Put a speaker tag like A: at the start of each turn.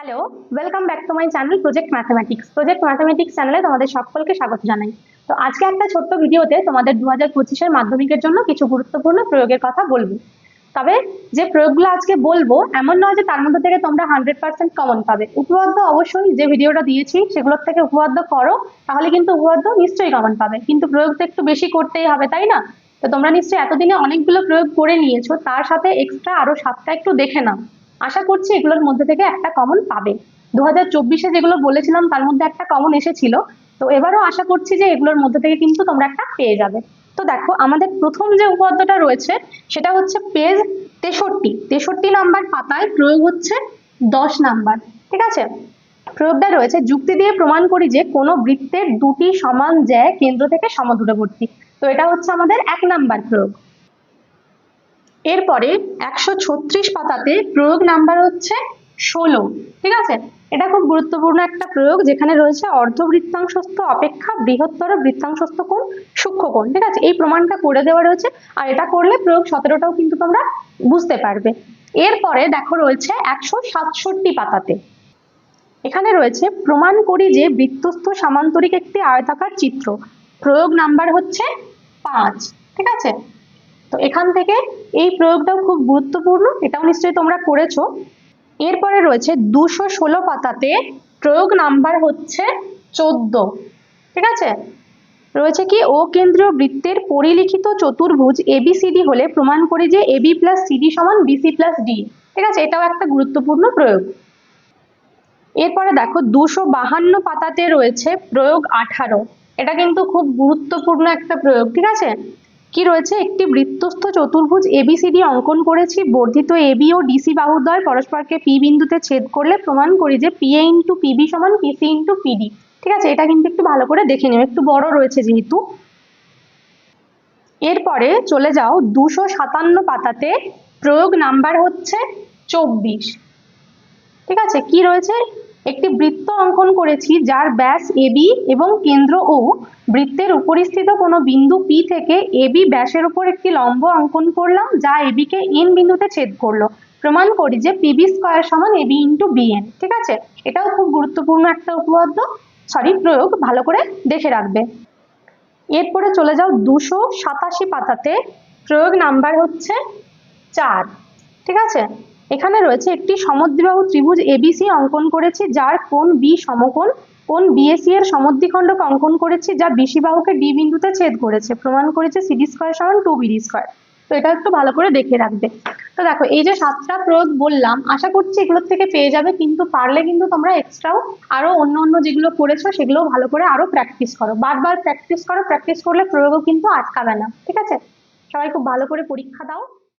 A: Hello welcome back to my channel project mathematics project mathematics চ্যানেলে তোমাদের সকলকে স্বাগত জানাই। তো আজকে একটা ছোট্ট ভিডিওতে তোমাদের দু হাজার পঁচিশের মাধ্যমিকের জন্য কিছু গুরুত্বপূর্ণ প্রয়োগের কথা বলব। তবে যে প্রয়োগগুলো আজকে বলব, এমন নয় যে তার মধ্যে থেকে তোমরা হান্ড্রেড পার্সেন্ট কমন পাবে। উপপাদ্য অবশ্যই যে ভিডিওটা দিয়েছি, সেগুলোর থেকে উপপাদ্য করো তাহলে কিন্তু উপপাদ্য নিশ্চয়ই কমন পাবে। কিন্তু প্রয়োগ তো একটু বেশি করতেই হবে, তাই না? তো তোমরা নিশ্চয়ই এতদিনে অনেকগুলো প্রয়োগ করে নিয়েছো, তার সাথে এক্সট্রা আরও সাতটা একটু দেখে নাও। আশা করছি এগুলোর মধ্যে থেকে একটা কমন পাবে। দু হাজার চব্বিশে যেগুলো বলেছিলাম, তার মধ্যে একটা কমন এসেছিল। তো এবারও আশা করছি যে এগুলোর মধ্যে থেকে কিন্তু তোমরা একটা পেয়ে যাবে। তো দেখো, আমাদের প্রথম যে উপপাদ্যটা রয়েছে, সেটা হচ্ছে পেজ তেষট্টি। তেষট্টি নাম্বার পাতায় প্রয়োগ হচ্ছে দশ নাম্বার, ঠিক আছে? প্রয়োগটা রয়েছে, যুক্তি দিয়ে প্রমাণ করি যে কোনো বৃত্তের দুটি সমান জ্যা কেন্দ্র থেকে সমদূরবর্তী। তো এটা হচ্ছে আমাদের এক নাম্বার প্রয়োগ। এরপরে একশো ছত্রিশ পাতাতে প্রয়োগ নাম্বার হচ্ছে ষোলো, ঠিক আছে? এটা খুব গুরুত্বপূর্ণ একটা প্রয়োগ যেখানে রয়েছে অর্ধবৃত্তাংশস্থ অপেক্ষা বৃহত্তর বৃত্তাংশস্থ কোণ সূক্ষ্ম কোণ, ঠিক আছে? এই প্রমাণটা করে দেওয়া রয়েছে, আর এটা করলে প্রয়োগ সতেরোটাও কিন্তু তোমরা বুঝতে পারবে। এরপরে দেখো রয়েছে একশো সাতষট্টি পাতাতে। এখানে রয়েছে, প্রমাণ করি যে বৃত্তস্থ সামান্তরিক একটি আয়তাকার চিত্র। প্রয়োগ নাম্বার হচ্ছে পাঁচ, ঠিক আছে? তো এখান থেকে এই প্রয়োগটাও খুব গুরুত্বপূর্ণ, এটাও নিশ্চয়ই তোমরা করেছ। এরপরে রয়েছে দুশো ষোলো পাতাতে প্রয়োগ নাম্বার হচ্ছে চোদ্দ। ঠিক আছে? রয়েছে কি, ও কেন্দ্রীয় বৃত্তের পরিলিখিত চতুর্ভুজ এবিসিডি হলে প্রমাণ করি যে এবি প্লাস সিডি সমান বিসি প্লাস ডি ঠিক আছে? এটাও একটা গুরুত্বপূর্ণ প্রয়োগ। এরপরে দেখো, দুশো বাহান্ন পাতাতে রয়েছে প্রয়োগ আঠারো। এটা কিন্তু খুব গুরুত্বপূর্ণ একটা প্রয়োগ, ঠিক আছে? কি রয়েছে? একটি বৃত্তস্থ চতুর্ভুজ এবিসিডি অঙ্কন করেছি, বর্ধিত এবি ও ডিসি বাহুদ্বয় পরস্পরকে পি বিন্দুতে ছেদ করলে প্রমাণ করি যে পিএ ইন্টু পিবি সমান পিসি ইন্টু পিডি ঠিক আছে? এটা কিন্তু একটু ভালো করে দেখে নিও একটু বড় রয়েছে যেহেতু। এরপরে চলে যাও, দুশো সাতান্ন পাতাতে প্রয়োগ নাম্বার হচ্ছে চব্বিশ। ঠিক আছে? কি রয়েছে? একটি বৃত্ত অঙ্কন করেছি যার ব্যাস এবি এবং কেন্দ্র ও। বৃত্তের উপরিস্থিত কোনো বিন্দু পি থেকে এবি ব্যাসের উপর একটি লম্ব অঙ্কন করলাম, যা এবি কে এন বিন্দুতে ছেদ করল। প্রমাণ করি যে পিবি স্কয়ার সমান এবি ইন্টু বিএন ঠিক আছে? এটাও খুব গুরুত্বপূর্ণ একটা উপপাদ্য, সরি, প্রয়োগ ভালো করে দেখে রাখবে। এরপরে চলে যাও দুশো সাতাশি পাতাতে, প্রয়োগ নাম্বার হচ্ছে চার, ঠিক আছে? এখানে রয়েছে একটি সমদ্বিবাহু ত্রিভুজ এবিসি অঙ্কন করেছি, যার কোন বি সমকোণ। কোণ বিএসি এর সমদ্বিখণ্ডক অঙ্কন করেছি, যা বিসি বাহুকে ডি বিন্দুতে ছেদ করেছে। প্রমাণ করেছে সিডি স্কয়ার সমান টু বিডি স্কয়ার। তো এটা একটু ভালো করে দেখে রাখবে। তো দেখো, এই যে সাতটা প্রয়োগ বললাম, আশা করছি এগুলোর থেকে পেয়ে যাবে, কিন্তু পারলে কিন্তু তোমরা এক্সট্রাও আরও অন্য অন্য যেগুলো করেছ সেগুলো ভালো করে আরও প্র্যাকটিস করো। বারবার প্র্যাকটিস করো প্র্যাকটিস করলে প্রয়োগও কিন্তু আটকাবে না, ঠিক আছে? সবাই খুব ভালো করে পরীক্ষা দাও।